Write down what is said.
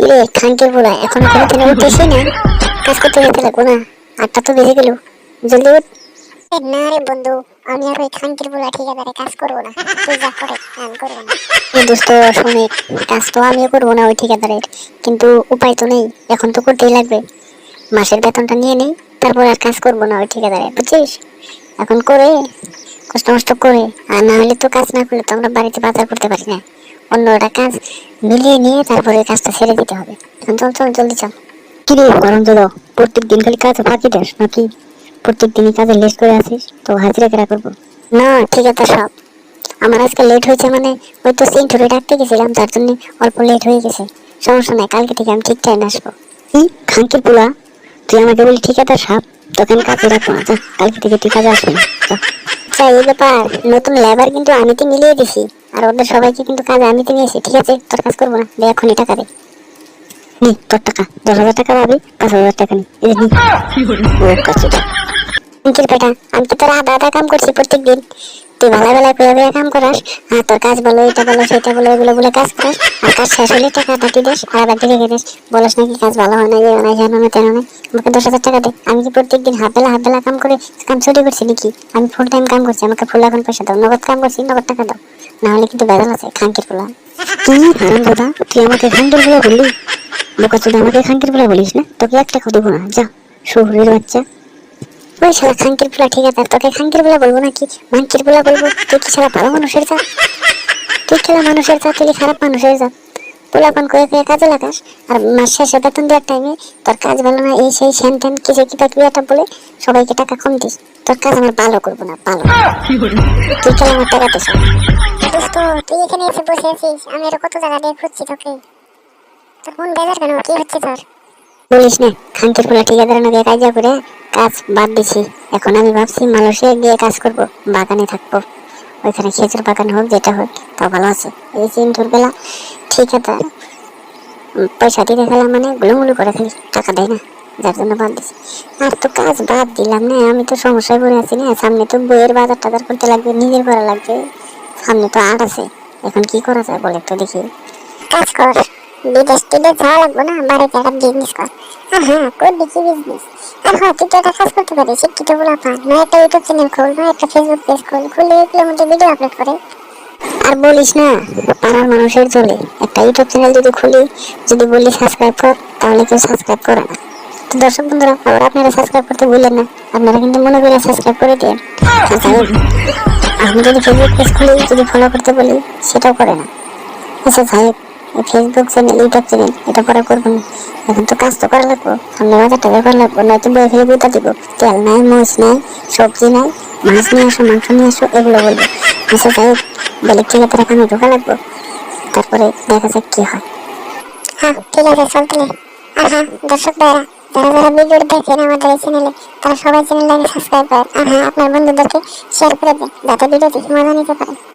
এখন না কাজ করতে যেতে লাগবো না। আটটা তো বেজে গেল। জলদি উঠ। না রে বন্ধু আমি আর ওই বলা ঠিকাদারে কাজ করব না। তুই যা করে আমি করব না। দোস্ত কাজ তো আমিও করব না ওই ঠিকাদারের। কিন্তু উপায় তো নেই এখন তো করতেই লাগবে। মাসের বেতনটা নিয়ে নেই তারপর আর কাজ করব না ওই ঠিকাদারে বুঝছিস? এখন করে কষ্ট মষ্ট করে আর না হলে তো কাজ না করলে তো আমরা বাড়িতে বাজার করতে পারি না। অন্য একটা কাজ মিলিয়ে নিয়ে তারপরে কাজটা ছেড়ে দিতে হবে। চল চল জলদি চল। কি রে গরম তো প্রত্যেক দিন খালি কাজ ফাঁকি দেস নাকি? প্রত্যেক দিনই কাজে লেট করে আসিস তো হাজিরা কেরা করব? না ঠিক আছে সব। আমার আজকে লেট হয়েছে মানে ওই তো সেন্টুরি ডাকতে গেছিলাম তার জন্য অল্প লেট হয়ে গেছে। সমস্যা নাই কালকে থেকে আমি ঠিক টাইমে আসব। কি? খাঙ্কির পোলা? তুই আমাকে বলি ঠিক আছে সাপ তোকে আমি কাজে রাখব না। কালকে থেকে তুই কাজে আসবি না। আচ্ছা এই ব্যাপার নতুন লেবার কিন্তু আমি তো মিলিয়ে দিছি। আর ওদের সবাইকে কিন্তু কাজ আমি তো নিয়েছি ঠিক আছে? তোর কাজ করব না। দে এখনই টাকা দে। নি তোর টাকা। দশ হাজার টাকা পাবি পাঁচ হাজার টাকা নি। ও কাছে আমি তো তোর আধা আধা কাম করছি প্রত্যেক দিন তুই বেলা বেলা করে করে কাম করাস, আর তোর কাজ বলো, এটা বলো, সেটা বলো, এগুলো বলে কাজ করাস, আর কাজ শেষ হলে টাকা পাঠিয়ে দিস, আর আবার দিকে দিস বলিস নাকি কাজ ভালো হয় না যে না জানো না, তেন আমাকে দশ হাজার টাকা দে। আমি কি প্রত্যেক দিন হাফ বেলা হাফ বেলা কাম করে কাম ছুটি করছি নাকি? আমি ফুল টাইম কাম করছি, আমাকে ফুল এখন পয়সা দাও, নগদ কাম করছি, নগদ টাকা দাও। না হলে কিন্তু বেজাল আছে খাঙ্কির পোলা। তুই হারাম দাদা, তুই আমাকে খাঙ্কির পোলা বললি? বোকা, তুই আমাকে খাঙ্কির পোলা বলিস না? তোকে একটা দেবো না, যা, শহরের বাচ্চা। ওই শালা খাঙ্কির পোলা ঠিক আছে তোকে খাঙ্কির পোলা বলব নাকি? মাঙ্কির পোলা বলব তুই কি শালা ভালো মানুষের জাত? তুই খেলা মানুষের জাত তুই খারাপ মানুষের জাত? পোলাপন করে করে কাজে লাগাস আর মাস শেষে বেতন দেওয়ার টাইমে তোর কাজ ভালো না এই সেই শ্যান ট্যান কিছু কিতা ক্রিয়াটা বলে সবাইকে টাকা কম দিস। তোর কাজ আমার ভালো করব না ভালো। তুই খেলা আমার টাকা দিস। দোস্ত তুই এখানে এসে বসে আছিস আমি আরও কত জায়গা দিয়ে খুঁজছি তোকে? তোর মন বেজার কেন? কি হচ্ছে তোর? বলিস না খাঙ্কির পোলা ঠিকাদারের নদী কাজ করে কাজ বাদ দিছি। এখন আমি ভাবছি মালয়েশিয়া গিয়ে কাজ করব বাগানে থাকব। ওইখানে খেজুর বাগান হোক যেটা হোক তা ভালো আছে। এই সিন্ধুর বেলা উম, পয়সা দিতে গেলাম মানে গুলুমুলু করে খালি টাকা দেয় না যার জন্য বাদ দিছি। আর তো কাজ বাদ দিলাম না আমি তো সমস্যায় পড়ে আছি না। সামনে তো বইয়ের বাজার টাজার করতে লাগবে নিজের করা লাগবে। সামনে তো আট আছে এখন কি করা যায় বলে তো দেখি। কাজ কর বিদেশ টিদেশ যাওয়া না? বাড়িতে একটা বিজনেস কর। হ্যাঁ করবি কি বিজনেস আর হ্যাঁ তুই তো একটা কাজ করতে পারিস, শিক্ষিত বলা পান না একটা ইউটিউব চ্যানেল খোল, না একটা ফেসবুক পেজ খোল, খুলে এগুলোর মধ্যে ভিডিও আপলোড করে। আর বলিস না, পাড়ার মানুষের চলে একটা ইউটিউব চ্যানেল যদি খুলি, যদি বলি সাবস্ক্রাইব কর, তাহলে কেউ সাবস্ক্রাইব করে না। তো দর্শক বন্ধুরা, আবার আপনারা সাবস্ক্রাইব করতে ভুলেন না। আপনারা কিন্তু মনে করে সাবস্ক্রাইব করে দিন আমি যদি ফেসবুক পেজ খুলি, যদি ফলো করতে বলি, সেটাও করে না। আচ্ছা সাহেব ফেসবুক চ্যানেল ইউটিউব চ্যানেল এটা পরে করব না। এখন তো কাজ তো করা লাগবো সামনে বাজার টাকা করা লাগবো, নয়তো বই ফেলে বুঝতে দিব। তেল নাই, মরিচ নাই, সবজি নাই, মাছ নিয়ে আসো, মাংস নিয়ে আসো, এগুলো বলব। আচ্ছা সাহেব বেলেগ থেকে তারা কামে ঢোকা লাগবো। তারপরে দেখা যাক কি হয়। হ্যাঁ ঠিক আছে, চল তাহলে। আর হ্যাঁ দর্শক ভাইরা, যারা যারা ভিডিও দেখেন আমাদের এই চ্যানেলে তারা সবাই চ্যানেলটাকে সাবস্ক্রাইব করেন আর হ্যাঁ আপনার বন্ধুদেরকে শেয়ার করে দিন, যাতে ভিডিও দেখে মজা নিতে পারেন।